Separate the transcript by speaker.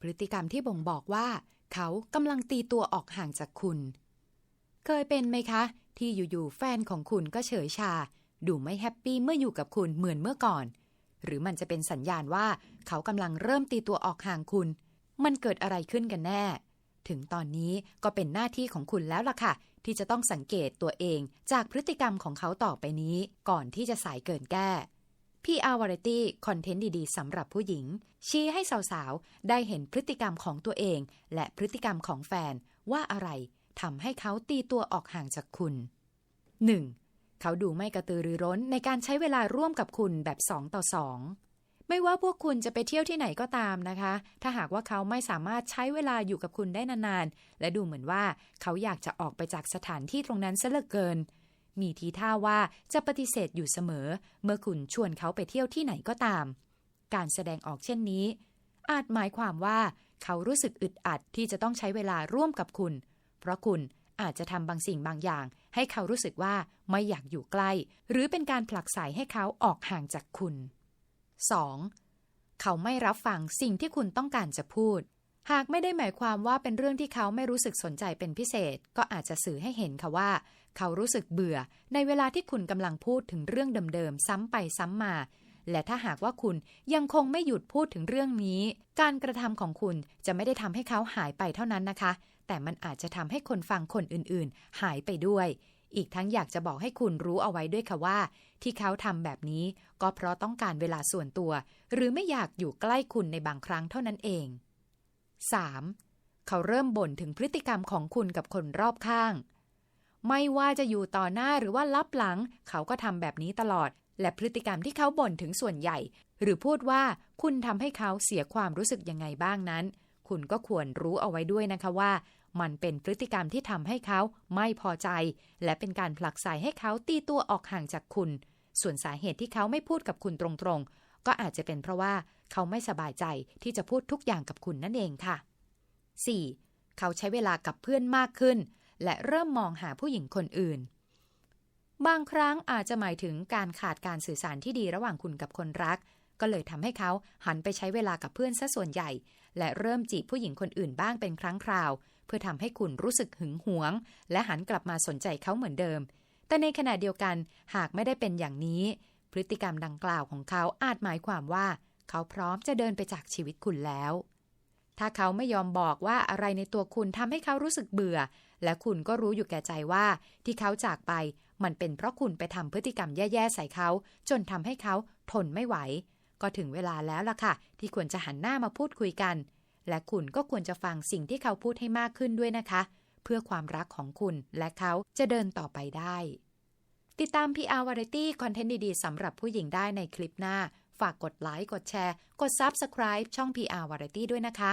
Speaker 1: พฤติกรรมที่บ่งบอกว่า เขากำลังตีตัวออกห่างจากคุณ เคยเป็นไหมคะ ที่อยู่ๆแฟนของคุณก็เฉยชา ดูไม่แฮปปี้เมื่ออยู่กับคุณเหมือนเมื่อก่อน หรือมันจะเป็นสัญญาณว่า เขากำลังเริ่มตีตัวออกห่างคุณ มันเกิดอะไรขึ้นกันแน่ ถึงตอนนี้ก็เป็นหน้าที่ของคุณแล้วล่ะค่ะ ที่จะต้องสังเกตตัวเองจากพฤติกรรมของเขาต่อไปนี้ ก่อนที่จะสายเกินแก้ PR Variety คอนเทนต์ดีๆสำหรับผู้หญิง ชี้ให้สาวๆ ได้เห็นพฤติกรรมของตัวเอง และพฤติกรรมของแฟนว่าอะไรทำให้เขาตีตัวออกห่างจากคุณ 1. เขาดูไม่กระตือรือร้นในการใช้เวลาร่วมกับคุณแบบ 2 ต่อ 2 ไม่ว่าพวกคุณจะไปเที่ยวที่ไหนก็ตามนะคะ ถ้าหากว่าเขาไม่สามารถใช้เวลาอยู่กับคุณได้นานๆ และดูเหมือนว่าเขาอยากจะออกไปจากสถานที่ตรงนั้นซะเหลือเกิน มีทีท่าว่าจะปฏิเสธอยู่เสมอ เมื่อคุณชวนเขาไปเที่ยวที่ไหนก็ตาม การแสดงออกเช่นนี้ อาจหมายความว่าเขารู้สึกอึดอัดที่จะต้องใช้เวลาร่วมกับคุณ เพราะคุณอาจจะทำบางสิ่งบางอย่าง ให้เขารู้สึกว่าไม่อยากอยู่ใกล้ หรือเป็นการผลักไสให้เขาออกห่างจากคุณ 2. เขาไม่รับฟังสิ่งที่คุณต้องการจะพูด หากไม่ได้หมายความว่าเป็นเรื่องที่เขาไม่รู้สึกสนใจเป็นพิเศษ ก็อาจจะสื่อให้เห็นค่ะว่า เขารู้สึกเบื่อ ในเวลาที่คุณกำลังพูดถึงเรื่องเดิมๆซ้ำไปซ้ำมา และถ้าหากว่าคุณยังคงไม่หยุดพูดถึงเรื่องนี้ การกระทำของคุณจะไม่ได้ทำให้เขาหายไปเท่านั้นนะคะ แต่มันอาจจะทำให้คนฟังคนอื่นๆ หายไปด้วย อีกทั้งอยากจะบอกให้คุณรู้เอาไว้ด้วยค่ะว่า ที่เขาทำแบบนี้ ก็เพราะต้องการเวลาส่วนตัว หรือไม่อยากอยู่ใกล้คุณในบางครั้งเท่านั้นเอง 3. เขาเริ่มบ่นถึงพฤติกรรมของคุณกับคนรอบข้าง ไม่ว่าจะอยู่ต่อหน้าหรือว่าลับหลัง เขาก็ทำแบบนี้ตลอด และพฤติกรรมที่เขาบ่นถึงส่วนใหญ่ หรือพูดว่าคุณทำให้เขาเสียความรู้สึกยังไงบ้างนั้น คุณก็ควรรู้เอาไว้ด้วยนะคะว่า มันเป็นพฤติกรรมที่ทำให้เขาไม่พอใจ และเป็นการผลักไสให้เขาตีตัวออกห่างจากคุณ ส่วนสาเหตุที่เขาไม่พูดกับคุณตรงๆ ก็อาจจะเป็นเพราะว่าเขาไม่สบายใจที่จะพูดทุกอย่างกับคุณนั่นเองค่ะ 4. เขาใช้เวลากับเพื่อนมากขึ้น และเริ่มมองหาผู้หญิงคนอื่น บางครั้งอาจจะหมายถึงการขาดการสื่อสารที่ดีระหว่างคุณกับคนรัก ก็เลยทำให้เขาหันไปใช้เวลากับเพื่อนซะส่วนใหญ่ และเริ่มจีบผู้หญิงคนอื่นบ้างเป็นครั้งคราว เพื่อทำให้คุณรู้สึกหึงหวง และหันกลับมาสนใจเขาเหมือนเดิมแต่ในขณะเดียวกันหากไม่ได้เป็นอย่างนี้ พฤติกรรมดังกล่าวของเขาอาจหมายความว่า เขาพร้อมจะเดินไปจากชีวิตคุณแล้ว ถ้าเขาไม่ยอมบอกว่าอะไรในตัวคุณทำให้เขารู้สึกเบื่อ และคุณก็รู้อยู่แก่ใจว่า ที่เขาจากไปมันเป็นเพราะคุณไปทำพฤติกรรมแย่ๆใส่เขา จนทำให้เขาทนไม่ไหว ก็ถึงเวลาแล้วล่ะค่ะ ที่ควรจะหันหน้ามาพูดคุยกัน และคุณก็ควรจะฟังสิ่งที่เขาพูดให้มากขึ้นด้วยนะคะ เพื่อความรักของคุณและเขาจะเดินต่อไปได้ ติดตาม PR Variety คอนเทนต์ดีๆสำหรับผู้หญิงได้ในคลิปหน้า ฝากกดไลค์ กดแชร์ กด Subscribe ช่อง PR Variety ด้วยนะคะ